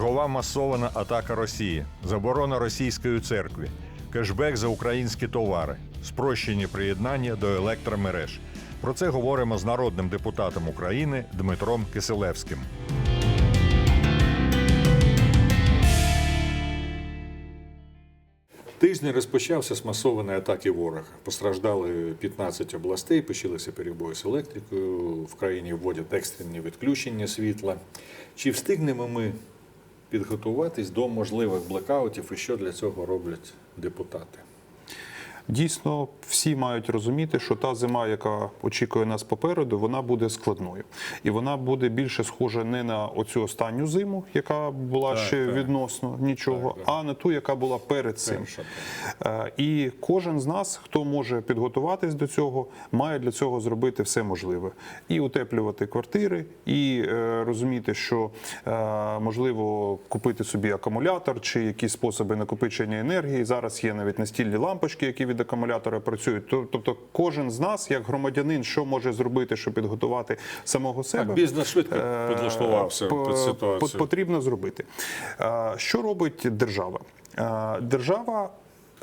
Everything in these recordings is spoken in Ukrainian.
Чергова масована атака Росії, заборона російської церкві, кешбек за українські товари, спрощені приєднання до електромереж. Про це говоримо з народним депутатом України Дмитром Киселевським. Тиждень розпочався з масованої атаки ворога. Постраждали 15 областей, почалися перебої з електрикою. В країні вводять екстрені відключення світла. Чи встигнемо ми підготуватись до можливих блекаутів і що для цього роблять депутати? Дійсно, всі мають розуміти, що та зима, яка очікує нас попереду, вона буде складною, і вона буде більше схожа не на оцю останню зиму, яка була Так, ще так. відносно нічого, Так, а на ту, яка була перед цим. Перша. Е, І кожен з нас, хто може підготуватись до цього, має для цього зробити все можливе: і утеплювати квартири, і е, розуміти, що е, можливо купити собі акумулятор чи якісь способи накопичення енергії. Зараз є навіть настільні лампочки, які від акумулятора працюють. Тобто, кожен з нас, як громадянин, що може зробити, щоб підготувати самого себе. Так, бізнес швидко Е, підлаштувався під ситуацію. Потрібно зробити. Е, Що робить держава? Е, Держава.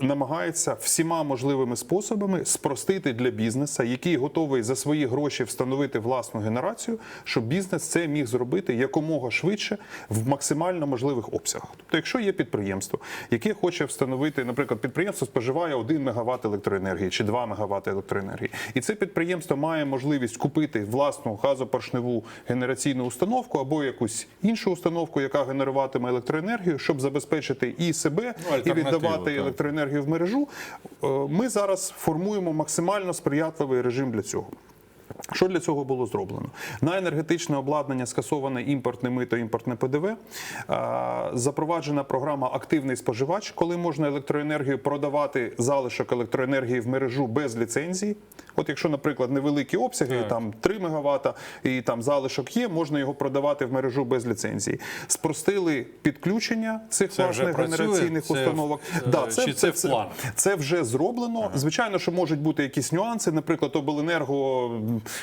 Намагається всіма можливими способами спростити для бізнесу, який готовий за свої гроші встановити власну генерацію, щоб бізнес це міг зробити якомога швидше в максимально можливих обсягах. Тобто, якщо є підприємство, яке хоче встановити, наприклад, підприємство споживає 1 МВт електроенергії чи 2 МВт електроенергії, і це підприємство має можливість купити власну газопоршневу генераційну установку або якусь іншу установку, яка генеруватиме електроенергію, щоб забезпечити і себе, Ну, і віддавати так. Електроенергію в мережу. Е, Ми зараз формуємо максимально сприятливий режим для цього. Що для цього було зроблено? На енергетичне обладнання скасоване імпортне мито, імпортне ПДВ. Е, Запроваджена програма Активний споживач, коли можна електроенергію продавати залишок електроенергії в мережу без ліцензії. От якщо, наприклад, невеликі обсяги, Так. там 3 МВт і там залишок є, можна його продавати в мережу без ліцензії. Спростили підключення цих Це власних працює? генераційних Це, установок. е, чи це в планах? Це вже зроблено. Звичайно, що можуть бути якісь нюанси. Наприклад, обленерго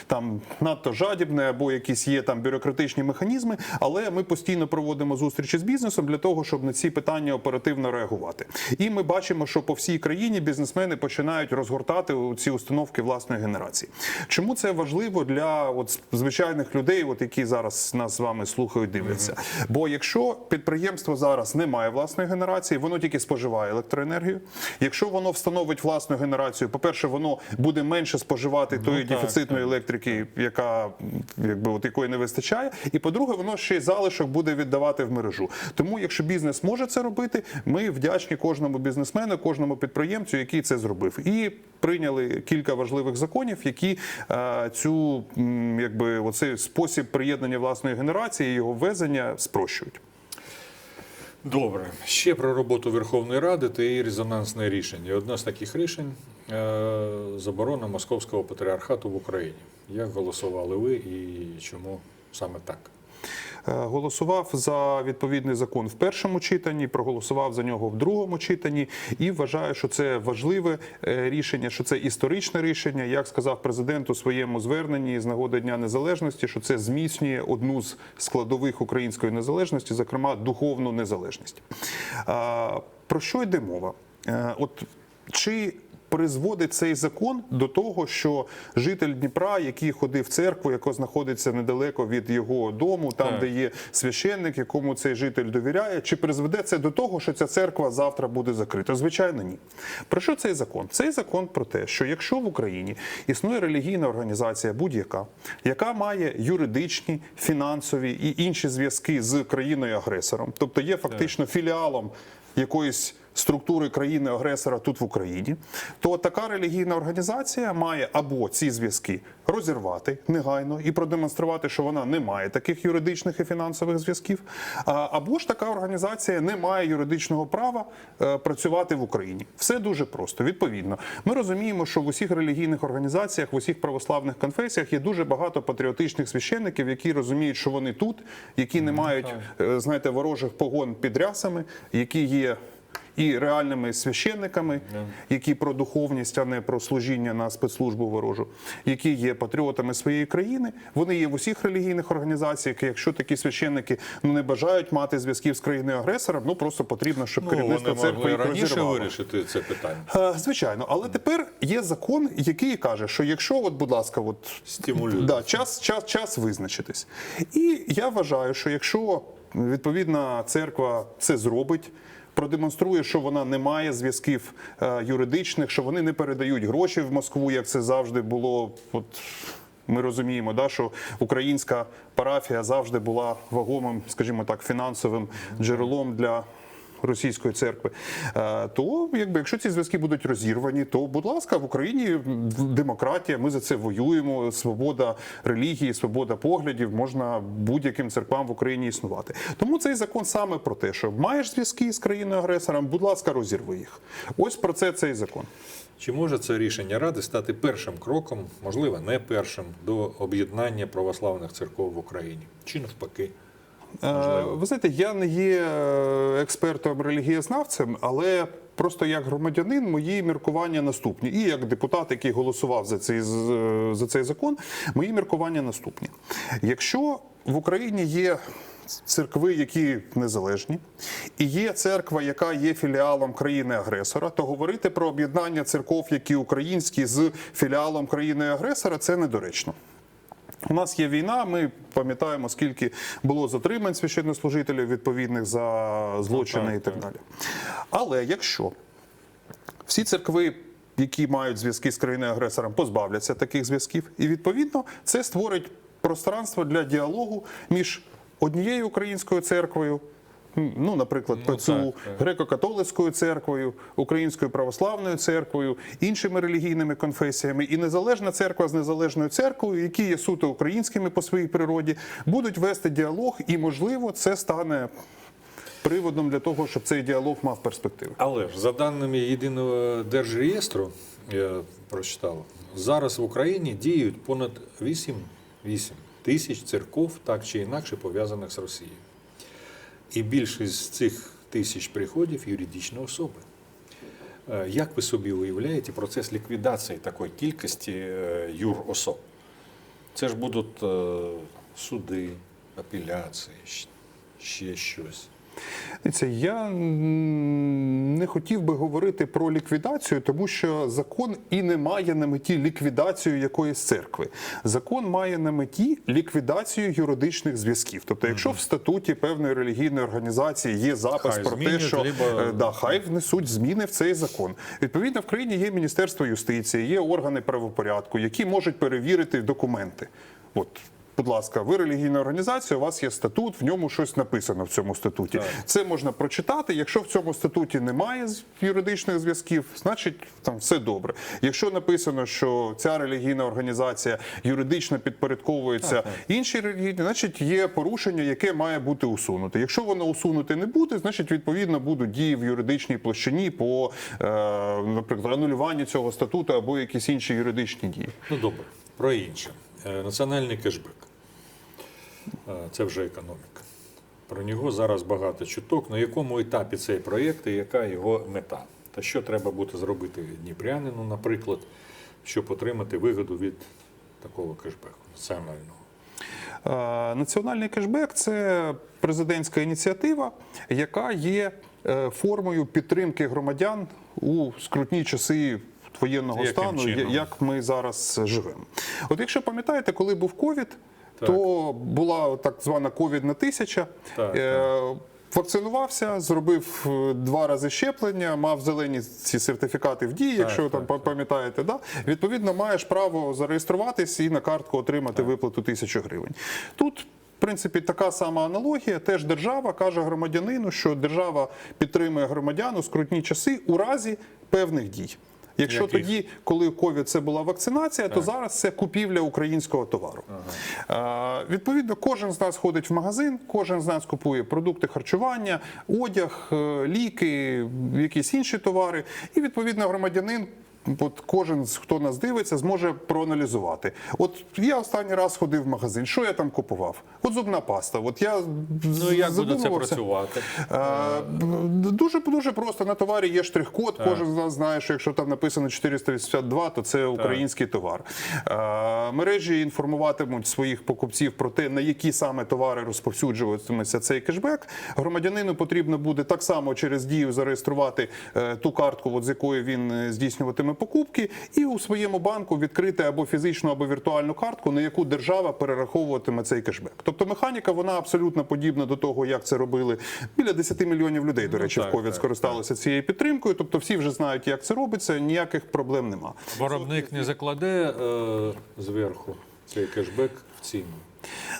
там надто жадібне або якісь є там бюрократичні механізми. Але ми постійно проводимо зустрічі з бізнесом для того, щоб на ці питання оперативно реагувати. І ми бачимо, що по всій країні бізнесмени починають розгортати ці установки власної генерації. Чому це важливо для от звичайних людей, от які зараз нас з вами слухають, дивляться? Бо якщо підприємство зараз не має власної генерації, воно тільки споживає електроенергію. Якщо воно встановить власну генерацію, по-перше, воно буде менше споживати тої так, дефіцитної електрики, яка якби от якої не вистачає. І по-друге, воно ще й залишок буде віддавати в мережу. Тому, якщо бізнес може це робити, ми вдячні кожному бізнесмену, кожному підприємцю, який це зробив. І прийняли кілька важливих законів, які е, цю якби оцей спосіб приєднання власної генерації, і його ввезення спрощують. Добре, ще про роботу Верховної Ради та її резонансне рішення. Одне з таких рішень заборона Московського патріархату в Україні. Як голосували ви і чому саме так? Е, Голосував за відповідний закон в першому читанні, проголосував за нього в другому читанні і вважаю, що це важливе е, рішення, що це історичне рішення. Як сказав президент у своєму зверненні з нагоди Дня Незалежності, що це зміцнює одну з складових української незалежності, зокрема духовну незалежність. Про що йде мова? Е, От чи призводить цей закон до того, що житель Дніпра, який ходив в церкву, яка знаходиться недалеко від його дому, там Так. де є священник, якому цей житель довіряє, чи призведе це до того, що ця церква завтра буде закрита? Звичайно, ні. Про що цей закон? Цей закон про те, що якщо в Україні існує релігійна організація будь-яка, яка має юридичні, фінансові і інші зв'язки з країною-агресором, тобто є фактично філіалом якоїсь структури країни-агресора тут в Україні, то така релігійна організація має або ці зв'язки розірвати негайно і продемонструвати, що вона не має таких юридичних і фінансових зв'язків, або ж така організація не має юридичного права е, працювати в Україні. Все дуже просто. Відповідно, ми розуміємо, що в усіх релігійних організаціях, в усіх православних конфесіях є дуже багато патріотичних священників, які розуміють, що вони тут, які не мають, е, знаєте, ворожих погон під рясами, які є і реальними священниками, які про духовність, а не про служіння на спецслужбу ворожу, які є патріотами своєї країни. Вони є в усіх релігійних організаціях. і Якщо такі священники ну не бажають мати зв'язків з країною агресором, ну просто потрібно, щоб Ну, керівництво вони церкви могли їх раніше розірвало. вирішити це питання. Е, Звичайно, але тепер є закон, який каже, що якщо, от, будь ласка, от Стимулюють. да, час, час, час визначитись. І я вважаю, що якщо відповідна церква це зробить. Продемонструє, що вона не має зв'язків е, юридичних, що вони не передають гроші в Москву, як це завжди було. От ми розуміємо, да, що українська парафія завжди була вагомим, скажімо так, фінансовим джерелом для російської церкви. Е, То, якби, якщо ці зв'язки будуть розірвані, то, будь ласка, в Україні демократія, ми за це воюємо. Свобода релігії, свобода поглядів, можна будь-яким церквам в Україні існувати. Тому цей закон саме про те, що маєш зв'язки з країною агресором, будь ласка, розірви їх. Ось про це цей закон. Чи може це рішення Ради стати першим кроком, можливо, не першим, до об'єднання православних церков в Україні? Чи навпаки? Е, Ви знаєте, я не є е, експертом релігієзнавцем, але просто як громадянин мої міркування наступні. І як депутат, який голосував за цей, е, за цей закон, мої міркування наступні. Якщо в Україні є церкви, які незалежні, і є церква, яка є філіалом країни-агресора, то говорити про об'єднання церков, які українські з філіалом країни-агресора, це недоречно. У нас є війна. Ми пам'ятаємо, скільки було затримань священнослужителів відповідних за злочини так, і так, так далі. Але якщо всі церкви, які мають зв'язки з країною-агресором, позбавляться таких зв'язків, і відповідно це створить пространство для діалогу між однією українською церквою. Ну, наприклад, Ну, ПЦУ, так, так. греко-католицькою церквою, Українською православною церквою, іншими релігійними конфесіями і незалежна церква з незалежною церквою, які є суто українськими по своїй природі, будуть вести діалог, і можливо це стане приводом для того, щоб цей діалог мав перспективу. Але ж за даними єдиного держреєстру, я прочитав, зараз в Україні діють понад 8, 8 тисяч церков, так чи інакше пов'язаних з Росією. І більшість з цих тисяч приходів юридичні особи. Е, Як ви собі уявляєте процес ліквідації такої кількості е, юрособ? Це ж будуть е, суди, апеляції, ще щось. Дивіться, я не хотів би говорити про ліквідацію, тому що закон і не має на меті ліквідацію якоїсь церкви. Закон має на меті ліквідацію юридичних зв'язків. Тобто, якщо в статуті певної релігійної організації є запис Хай про те, що либо- е, да, хай внесуть зміни в цей закон. Відповідно, в країні є Міністерство юстиції, є органи правопорядку, які можуть перевірити документи. От. Будь ласка, ви релігійна організація, у вас є статут, в ньому щось написано в цьому статуті. Так. Це можна прочитати. Якщо в цьому статуті немає юридичних зв'язків, значить там все добре. Якщо написано, що ця релігійна організація юридично підпорядковується іншій релігійній, значить є порушення, яке має бути усунуте. Якщо воно усунути не буде, значить відповідно будуть дії в юридичній площині по, е, наприклад, анулюванню цього статуту або якісь інші юридичні дії. Ну добре, про інше. Е, Національний кешбек. Це вже економіка. Про нього зараз багато чуток. На якому етапі цей проєкт і яка його мета? Та що треба буде зробити Дніпрянину, наприклад, щоб отримати вигоду від такого кешбеку національного? Національний кешбек це президентська ініціатива, яка є е, формою підтримки громадян у скрутні часи воєнного Яким стану, чином? як ми зараз живемо. От якщо пам'ятаєте, коли був ковід, Так. то була так звана ковідна тисяча. Так, Е, Вакцинувався, зробив е, два рази щеплення, мав зелені ці сертифікати в дії, якщо там так, пам'ятаєте. Да? Відповідно, маєш право зареєструватись і на картку отримати виплату тисячу гривень. Тут. В принципі, така сама аналогія. Теж держава каже громадянину, що держава підтримує громадян у скрутні часи у разі певних дій. Якщо Яких? тоді, коли ковід це була вакцинація, то зараз це купівля українського товару. Е, відповідно, кожен з нас ходить в магазин, кожен з нас купує продукти харчування, одяг, е, ліки, якісь інші товари. І відповідно громадянин от кожен, хто нас дивиться, зможе проаналізувати. От я останній раз ходив в магазин. Що я там купував? От зубна паста. От я Ну як буде це працювати? Е, Дуже дуже просто на товарі є штрих-код. Кожен з нас знає, що якщо там написано 482, то це український товар. Е, Мережі інформуватимуть своїх покупців про те, на які саме товари розповсюджуватиметься цей кешбек. Громадянину потрібно буде так само через дію зареєструвати е, ту картку, от з якої він е, покупки, і у своєму банку відкрити або фізичну, або віртуальну картку, на яку держава перераховуватиме цей кешбек. Тобто механіка вона абсолютно подібна до того, як це робили біля 10 мільйонів людей. До речі, так, в ковід так, скористалися цією підтримкою. Тобто, всі вже знають, як це робиться. Ніяких проблем нема. Виробник не закладе е, зверху цей кешбек ціну.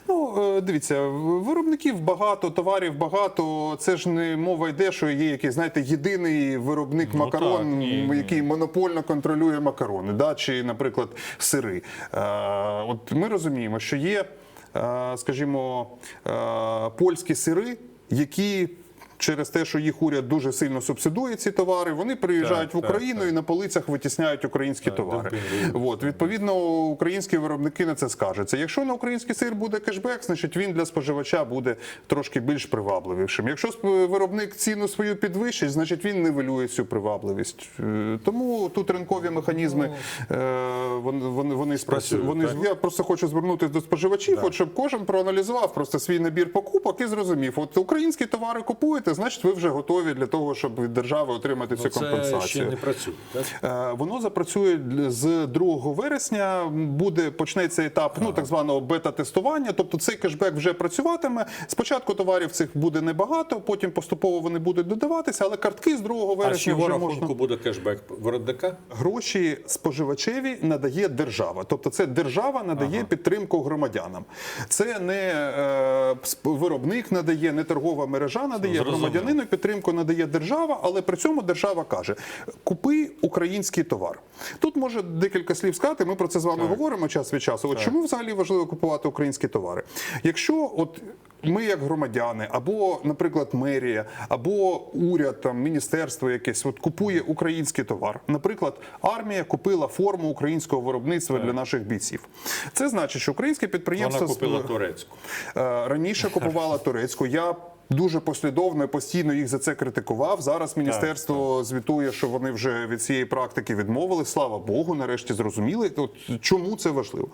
Ну е, дивіться, виробників багато, товарів багато. Це ж не мова йде, що є якийсь, знаєте, єдиний виробник Ну, макарон, так, який монопольно контролює макарони, да? чи, наприклад, сири. А, от ми розуміємо, що є, е, скажімо, е, польські сири, які. Через те, що їх уряд дуже сильно субсидує ці товари, вони приїжджають Так, в Україну так. і на полицях витісняють українські Так, товари. От, відповідно, українські виробники на це скажуться. Якщо на український сир буде кешбек, значить він для споживача буде трошки більш привабливішим. Якщо виробник ціну свою підвищить, значить він нивелює цю привабливість. Е, Тому тут ринкові механізми е, вони, вони, вони спрацюють. Вони, я просто хочу звернутися до споживачів, от, щоб кожен проаналізував просто свій набір покупок і зрозумів, от українські товари купуєте, значить ви вже готові для того, щоб від держави отримати цю Ну, Це компенсацію. ще не працює. Так? Е, Воно запрацює з 2 вересня. Буде почнеться етап ну так званого бета-тестування. Тобто цей кешбек вже працюватиме. Спочатку товарів цих буде небагато, потім поступово вони будуть додаватися, але картки з 2 вересня чого вже рахунку можна. буде кешбек виробника? Гроші споживачеві надає держава, тобто це держава надає підтримку громадянам. Це не е, виробник надає, не торгова мережа надає Зрозуміло. Громадянину підтримку надає держава, але при цьому держава каже: купи український товар. Тут може декілька слів сказати. Ми про це з вами говоримо час від часу. От чому взагалі важливо купувати українські товари? Якщо от ми, як громадяни, або, наприклад, мерія, або уряд, там міністерство якесь, от купує український товар. Наприклад, армія купила форму українського виробництва для наших бійців. Це значить, що українське підприємство Вона купила турецьку. Е, Раніше купувала турецьку. Я дуже послідовно і постійно їх за це критикував. Зараз міністерство звітує, що вони вже від цієї практики відмовили. Слава Богу, нарешті зрозуміли. От чому це важливо.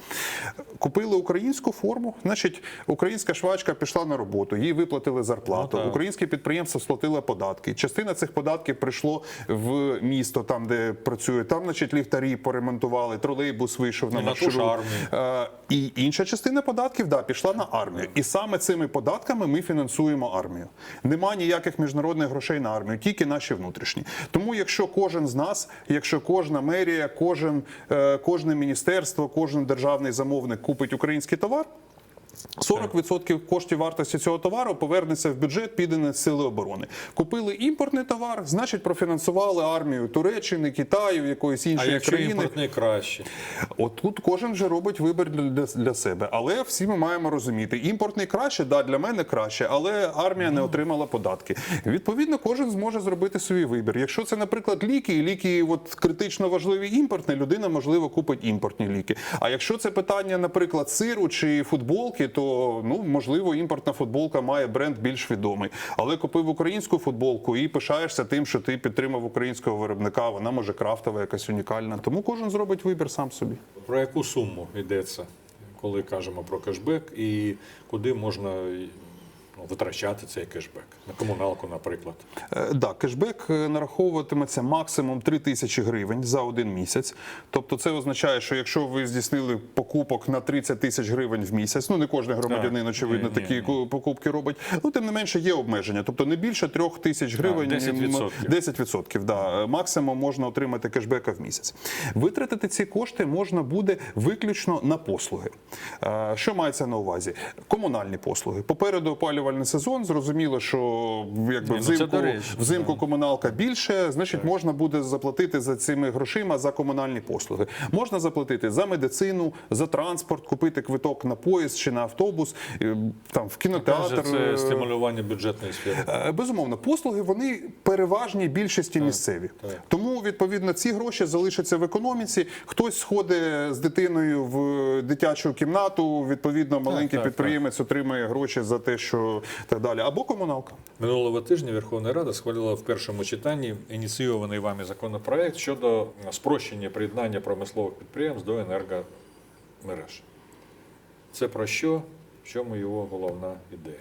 Купили українську форму, значить, українська швачка пішла на роботу, їй виплатили зарплату. Ну, так. Українське підприємство сплатило податки. Частина цих податків прийшло в місто, там де працює. Там, значить, ліхтарі поремонтували, тролейбус вийшов на маршрут. І інша частина податків да, пішла на армію. І саме цими податками ми фінансуємо армію. Нема ніяких міжнародних грошей на армію, тільки наші внутрішні. Тому, якщо кожен з нас, якщо кожна мерія, кожен, е, кожне міністерство, кожен державний замовник купить український товар. 40% коштів вартості цього товару повернеться в бюджет, піде на сили оборони. Купили імпортний товар, значить профінансували армію Туреччини, Китаю, якоїсь А іншої якщо країни. імпортний краще? От тут кожен вже робить вибір для, для, для себе. Але всі ми маємо розуміти, імпортний краще, да, для мене краще, але армія не отримала податки. Відповідно, кожен зможе зробити свій вибір. Якщо це, наприклад, ліки, і ліки от, критично важливі імпортні, людина, можливо, купить імпортні ліки. А якщо це питання, наприклад, сиру чи футболки, то ну, можливо, імпортна футболка має бренд більш відомий. Але купив українську футболку і пишаєшся тим, що ти підтримав українського виробника, вона може крафтова, якась унікальна. Тому кожен зробить вибір сам собі. Про яку суму йдеться, коли кажемо про кешбек, і куди можна ну, витрачати цей кешбек? На комуналку, наприклад. Е, Да, кешбек е, нараховуватиметься максимум 3 тисячі гривень за один місяць. Тобто це означає, що якщо ви здійснили покупок на 30 тисяч гривень в місяць, ну не кожен громадянин, Так. очевидно, Ні, ні, такі ні. ку- покупки робить. Ну тим не менше є обмеження. Тобто не більше 3 тисяч гривень. 10%. 10%, да. Максимум можна отримати кешбека в місяць. Витратити ці кошти можна буде виключно на послуги. Е, Що мається на увазі? Комунальні послуги. Попереду опалювальний опалювальний сезон. Зрозуміло, що якби Ні, ну, взимку, доречно, взимку комуналка більше, значить можна буде заплатити за цими грошима за комунальні послуги. Можна заплатити за медицину, за транспорт, купити квиток на поїзд чи на автобус, там в кінотеатр. Каже, це стимулювання бюджетної сфери. Е, Безумовно, послуги вони переважній більшості місцеві. так. Тому відповідно ці гроші залишаться в економіці. Хтось сходить з дитиною в дитячу кімнату. Відповідно, маленький так, підприємець отримує гроші за те, що так далі, або комуналка. Минулого тижня Верховна Рада схвалила в першому читанні ініційований вами законопроект щодо спрощення приєднання промислових підприємств до енергомереж. Це про що? В чому його головна ідея?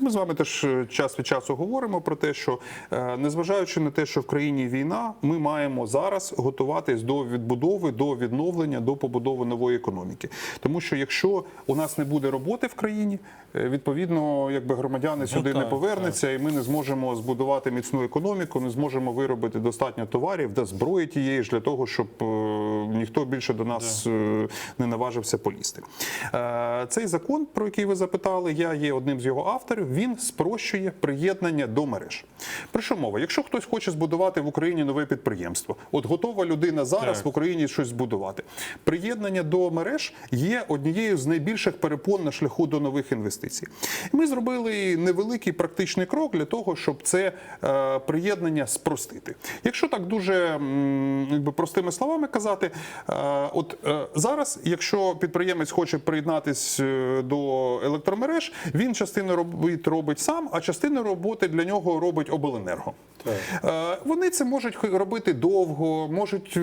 Ми з вами теж е, час від часу говоримо про те, що е, незважаючи на те, що в країні війна, ми маємо зараз готуватись до відбудови, до відновлення, до побудови нової економіки. Тому що якщо у нас не буде роботи в країні, е, відповідно, якби громадяни сюди не так, повернуться, і ми не зможемо збудувати міцну економіку, не зможемо виробити достатньо товарів, де зброї тієї ж для того, щоб ніхто більше до нас е, не наважився полізти. Цей закон, про який ви запитали, я є одним з його авторів. Він спрощує приєднання до мереж. Про що мова? Якщо хтось хоче збудувати в Україні нове підприємство, от готова людина зараз Так. в Україні щось збудувати. Приєднання до мереж є однією з найбільших перепон на шляху до нових інвестицій. Ми зробили невеликий практичний крок для того, щоб це е, приєднання спростити. Якщо так дуже якби простими словами казати, е, от е, зараз, якщо підприємець хоче приєднатись е, до електромереж, він частину робіт робить сам, а частину роботи для нього робить обленерго. Так. Е, Вони це можуть робити довго, можуть е,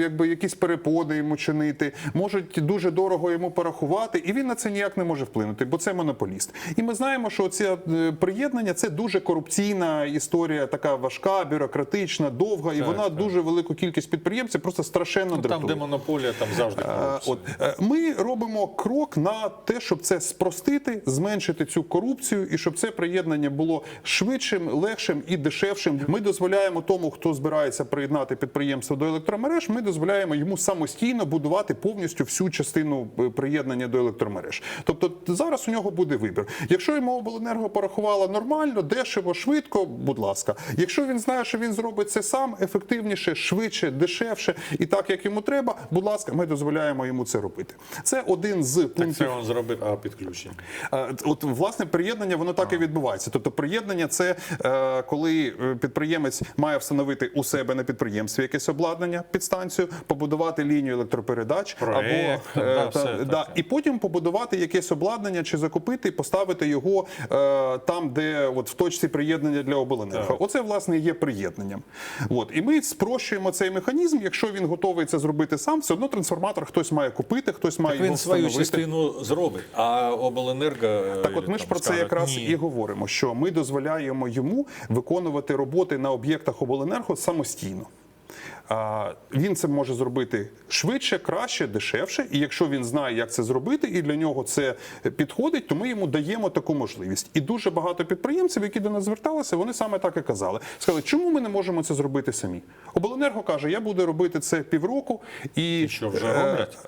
якби якісь переподи йому чинити, можуть дуже дорого йому порахувати, і він на це ніяк не може вплинути, бо це монополіст. І ми знаємо, що це приєднання це дуже корупційна історія, така важка, бюрократична, довга, і вона так. дуже велику кількість підприємців просто страшенно Ну, там, де монополія, там завжди Е, корупція. От е, ми робимо крок на те, щоб це спростити, зменшити цю корупцію, і щоб це приєднання було швидшим, легшим і дешевшим. Ми дозволяємо тому, хто збирається приєднати підприємство до електромереж. Ми дозволяємо йому самостійно будувати повністю всю частину е, приєднання до електромереж. Тобто зараз у нього буде вибір. Якщо йому обленерго порахувала нормально, дешево, швидко, будь ласка. Якщо він знає, що він зробить це сам ефективніше, швидше, дешевше і так, як йому треба, будь ласка, ми дозволяємо йому це робити. Це один з Так пунктів. це він зробив, а підключення. Е, От власне приєднання воно так і відбувається. Тобто, приєднання це е, коли е, підприємець має встановити у себе на підприємстві якесь обладнання, підстанцію, побудувати лінію електропередач Проект, або е, та- так, да, і потім побудувати якесь обладнання чи закупити і поставити його е, там, де от в точці приєднання для обленерго. Так. Оце власне є приєднанням. От і ми спрощуємо цей механізм. Якщо він готовий це зробити сам, все одно трансформатор хтось має купити, хтось має Так він його свою частину зробить, а обленерго. е, Так, от ми ж про це скаже, якраз ні. і говоримо, що ми дозволяємо йому виконувати роботи на об'єктах обленерго самостійно. Він це може зробити швидше, краще, дешевше. І якщо він знає, як це зробити, і для нього це підходить, то ми йому даємо таку можливість. І дуже багато підприємців, які до нас зверталися, вони саме так і казали. Сказали, чому ми не можемо це зробити самі? Обленерго каже, я буду робити це півроку, і І що, вже е, роблять?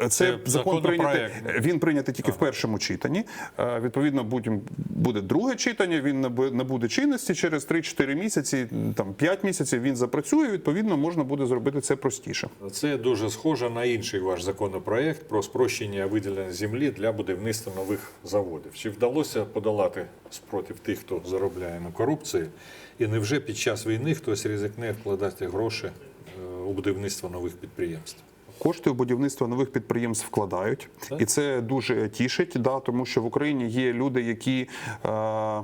Це, Це закон прийнятий. Він прийнятий тільки в першому читанні. Е, Відповідно, потім буде друге читання. Він набу- набуде чинності через 3-4 місяці, там 5 місяців він запрацює. Відповідно, можна буде зробити це простіше. Це дуже схоже на інший ваш законопроект про спрощення виділення землі для будівництва нових заводів. Чи вдалося подолати спротив тих, хто заробляє на корупції? І невже під час війни хтось ризикне вкладати гроші е, у будівництво нових підприємств? Кошти у будівництво нових підприємств вкладають, і це дуже тішить, да, тому що в Україні є люди, які. Е,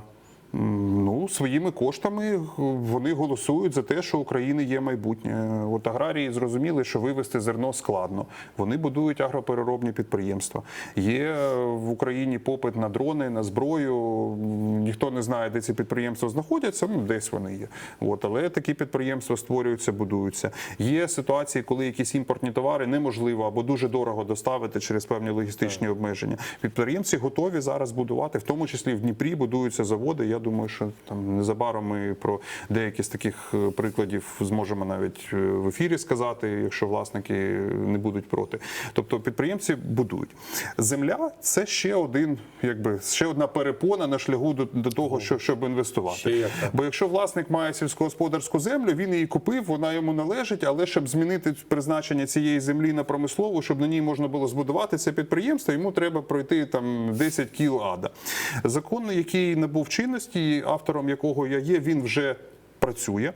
Ну, своїми коштами вони голосують за те, що України є майбутнє. От аграрії зрозуміли, що вивезти зерно складно. Вони будують агропереробні підприємства. Є в Україні попит на дрони, на зброю. Ніхто не знає, де ці підприємства знаходяться. Ну, десь вони є. От, але такі підприємства створюються, будуються. Є ситуації, коли якісь імпортні товари неможливо або дуже дорого доставити через певні логістичні обмеження. Підприємці готові зараз будувати, в тому числі в Дніпрі будуються заводи. Я думаю, що там незабаром ми про деякі з таких е, прикладів зможемо навіть е, в ефірі сказати, якщо власники не будуть проти. Тобто підприємці будують. Земля це ще один, якби ще одна перепона на шляху до, до того, що, щоб інвестувати. Бо якщо власник має сільськогосподарську землю, він її купив, вона йому належить, але щоб змінити призначення цієї землі на промислову, щоб на ній можна було збудувати це підприємство, йому треба пройти там 10 кіл ада. Закон, який набув чинності, автором якого я є, він вже. Працює,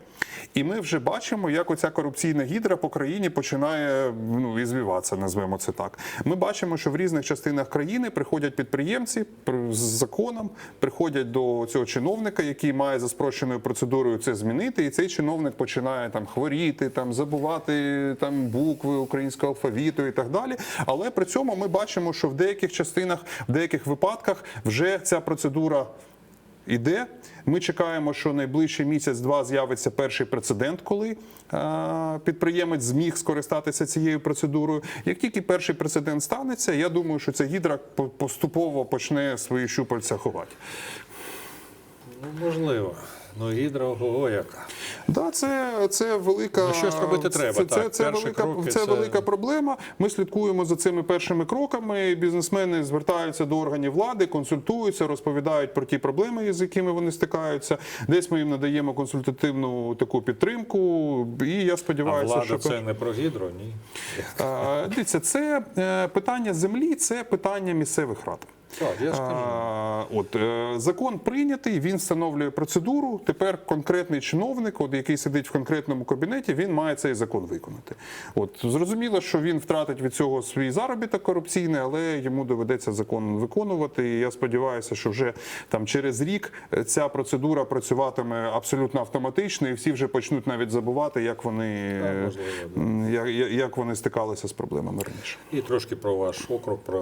і ми вже бачимо, як оця корупційна гідра по країні починає ну ізвіватися, назвемо це так. Ми бачимо, що в різних частинах країни приходять підприємці з законом, приходять до цього чиновника, який має за спрощеною процедурою це змінити, і цей чиновник починає там хворіти, там забувати там букви українського алфавіту і так далі. Але при цьому ми бачимо, що в деяких частинах, в деяких випадках вже ця процедура іде. Ми чекаємо, що найближчий місяць-два з'явиться перший прецедент, коли е, підприємець зміг скористатися цією процедурою. Як тільки перший прецедент станеться, я думаю, що ця гідра поступово почне свої щупальця ховати. Ну, можливо. Ну, гідра ого яка. Да, це, це велика Ну, щось робити треба, Це, це, так. це, Перші велика, кроки це це- велика проблема. Ми слідкуємо за цими першими кроками. Бізнесмени звертаються до органів влади, консультуються, розповідають про ті проблеми, з якими вони стикаються. Десь ми їм надаємо консультативну таку підтримку. І я А сподіваюся, влада що це не про гідро, ні. Дивіться, це е, питання землі, це питання місцевих рад. Так, я ж кажу. А, От е, закон прийнятий, він встановлює процедуру. Тепер конкретний чиновник, от який сидить в конкретному кабінеті, він має цей закон виконати. От зрозуміло, що він втратить від цього свій заробіток корупційний, але йому доведеться закон виконувати. І я сподіваюся, що вже там через рік ця процедура працюватиме абсолютно автоматично, і всі вже почнуть навіть забувати, як вони, Так, е, можливо, да. м, як, як- як вони стикалися з проблемами раніше. І трошки про ваш округ, про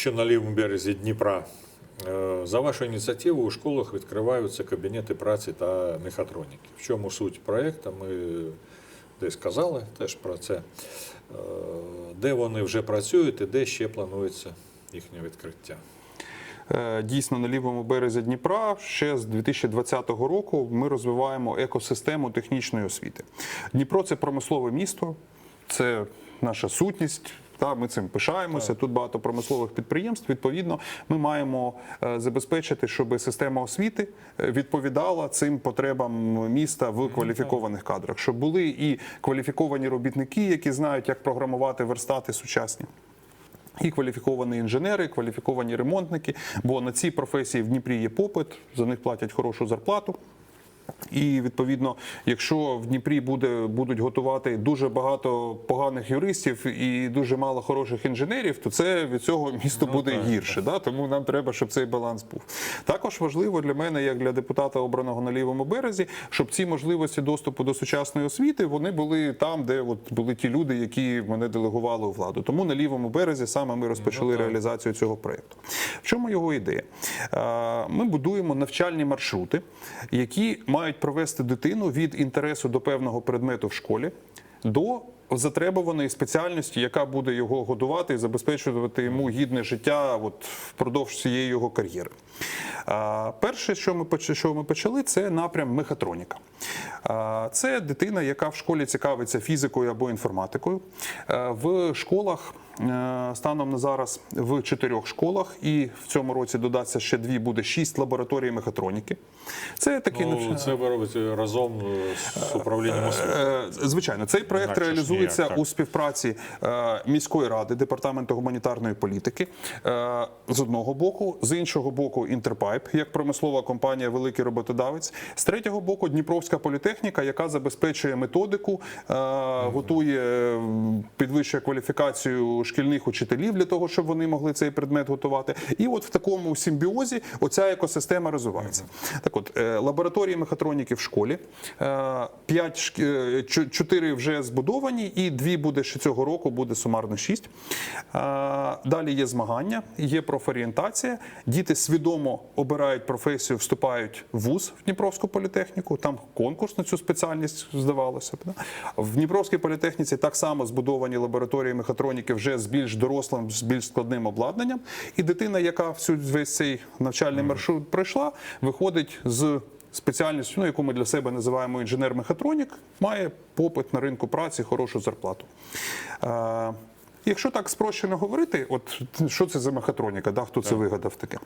що на лівому березі Дніпра. Е, За вашу ініціативу у школах відкриваються кабінети праці та мехатроніки. В чому суть проєкту? Ми десь казали теж про це. Е, Де вони вже працюють і де ще планується їхнє відкриття. Е, Дійсно, на лівому березі Дніпра ще з 2020 року ми розвиваємо екосистему технічної освіти. Дніпро це промислове місто, це наша сутність. Та ми цим пишаємося. Тут багато промислових підприємств. Відповідно, ми маємо е, забезпечити, щоб система освіти е, відповідала цим потребам міста в кваліфікованих кадрах, щоб були і кваліфіковані робітники, які знають, як програмувати верстати сучасні. І кваліфіковані інженери, і кваліфіковані ремонтники, бо на ці професії в Дніпрі є попит, за них платять хорошу зарплату. І відповідно, якщо в Дніпрі буде будуть готувати дуже багато поганих юристів і дуже мало хороших інженерів, то це від цього місто буде так, гірше. Да? Тому нам треба, щоб цей баланс був. Також важливо для мене, як для депутата обраного на лівому березі, щоб ці можливості доступу до сучасної освіти вони були там, де от були ті люди, які мене делегували у владу. Тому на лівому березі саме ми розпочали так. реалізацію цього проєкту. В чому його ідея? Ми будуємо навчальні маршрути, які мають провести дитину від інтересу до певного предмету в школі до затребуваної спеціальності, яка буде його годувати і забезпечувати йому гідне життя от, впродовж всієї його кар'єри. Перше, що ми що ми почали, це напрям мехатроніка. Це дитина, яка в школі цікавиться фізикою або інформатикою. Е, В школах е, станом на зараз в чотирьох школах, і в цьому році додаться ще дві, буде шість лабораторій мехатроніки. Це такі Ну, це ви робите разом е, з управлінням освіти. Е, Звичайно, цей проект Інакше ніяк, у співпраці е, міської ради, департаменту гуманітарної політики е, з одного боку, з іншого боку, Інтерпайп як промислова компанія, великий роботодавець. З третього боку, Дніпровська політехніка, яка забезпечує методику, е, готує, підвищує кваліфікацію шкільних учителів для того, щоб вони могли цей предмет готувати. І от в такому симбіозі оця екосистема розвивається. Так от, е, лабораторії мехатроніки в школі, е, п'ять шк- е, чо- чотири вже збудовані, і дві буде ще цього року, буде сумарно шість. Далі є змагання, є профорієнтація. Діти свідомо обирають професію, вступають в ВУЗ в Дніпровську політехніку. Там конкурс на цю спеціальність здавалося б. В Дніпровській політехніці так само збудовані лабораторії мехатроніки вже з більш дорослим, з більш складним обладнанням. І дитина, яка всю весь цей навчальний маршрут пройшла, виходить з спеціальністю, ну, яку ми для себе називаємо інженер-мехатронік, має попит на ринку праці, хорошу зарплату. Е, Якщо так спрощено говорити, от що це за мехатроніка, да, хто це вигадав таке?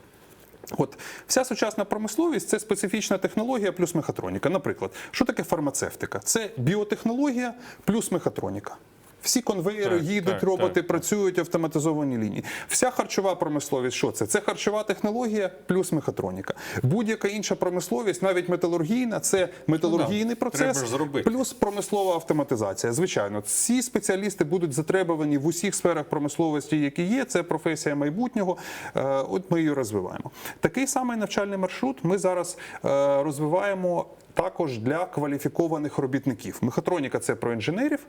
От вся сучасна промисловість це специфічна технологія плюс мехатроніка. Наприклад, що таке фармацевтика? Це біотехнологія плюс мехатроніка. Всі конвейери Так, їдуть, так, роботи так. працюють, автоматизовані лінії. Вся харчова промисловість, що це? Це харчова технологія плюс мехатроніка. Будь-яка інша промисловість, навіть металургійна, це металургійний Ну, процес плюс промислова автоматизація. Звичайно, ці спеціалісти будуть затребувані в усіх сферах промисловості, які є. Це професія майбутнього. Е, От ми її розвиваємо. Такий самий навчальний маршрут ми зараз е, розвиваємо. Також для кваліфікованих робітників. Мехатроніка це про інженерів,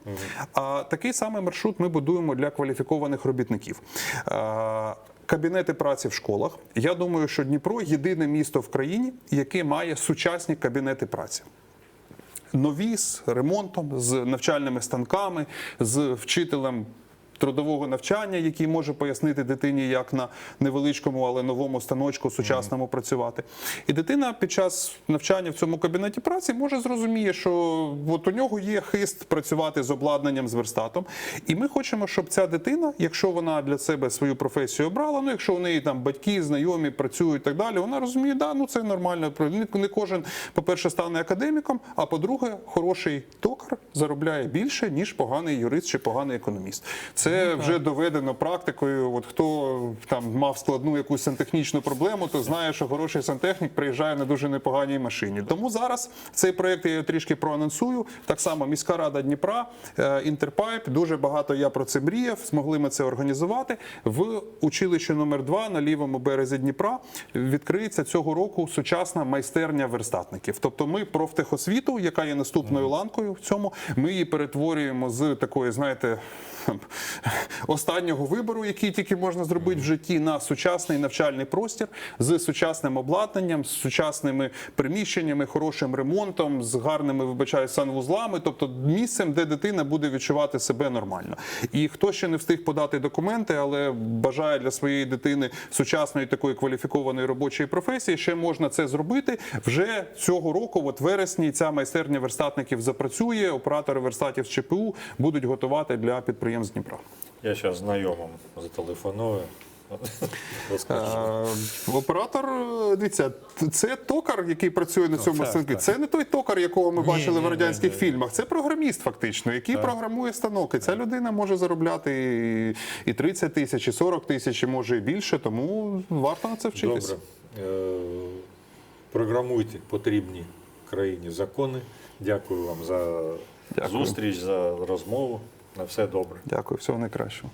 а такий самий маршрут ми будуємо для кваліфікованих робітників. Кабінети праці в школах. Я думаю, що Дніпро єдине місто в країні, яке має сучасні кабінети праці нові з ремонтом, з навчальними станками, з вчителем. Трудового навчання, який може пояснити дитині, як на невеличкому, але новому станочку сучасному працювати. І дитина під час навчання в цьому кабінеті праці може зрозуміє, що от у нього є хист працювати з обладнанням, з верстатом. І ми хочемо, щоб ця дитина, якщо вона для себе свою професію обрала, ну якщо у неї там батьки, знайомі працюють і так далі, вона розуміє, да, ну це нормально. Не кожен, по-перше, стане академіком, а по-друге, хороший токар заробляє більше, ніж поганий юрист чи поганий економіст. Це вже доведено практикою. От хто там мав складну якусь сантехнічну проблему, то знає, що хороший сантехнік приїжджає на дуже непоганій машині. Тому зараз цей проект я трішки проанонсую. Так само міська рада Дніпра, е, Інтерпайп. Дуже багато я про це мріяв. Змогли ми це організувати в училищі номер 2 на лівому березі Дніпра. Відкриється цього року сучасна майстерня верстатників. Тобто, ми профтехосвіту, яка є наступною ланкою в цьому, ми її перетворюємо з такої, знаєте. Останнього вибору, який тільки можна зробити в житті, на сучасний навчальний простір з сучасним обладнанням, з сучасними приміщеннями, хорошим ремонтом, з гарними вибачаю санвузлами, тобто місцем, де дитина буде відчувати себе нормально. І хто ще не встиг подати документи, але бажає для своєї дитини сучасної такої кваліфікованої робочої професії, ще можна це зробити. Вже цього року, от вересні, ця майстерня верстатників запрацює. Оператори верстатів з ЧПУ будуть готувати для підприємств Дніпра. Я зараз знайомим зателефоную. Оператор, дивіться, це токар, який працює на цьому так, станку. Це не той токар, якого ми бачили ні, в радянських ні, ні. фільмах. Це програміст, фактично, який програмує станок. І ця людина може заробляти і- і 30 тисяч, і 40 тисяч, і може і більше, тому варто на це вчитися. Добре. Е, Програмуйте потрібні країні закони. Дякую вам за Дякую. зустріч, за розмову. На все добре. Дякую, всього найкращого.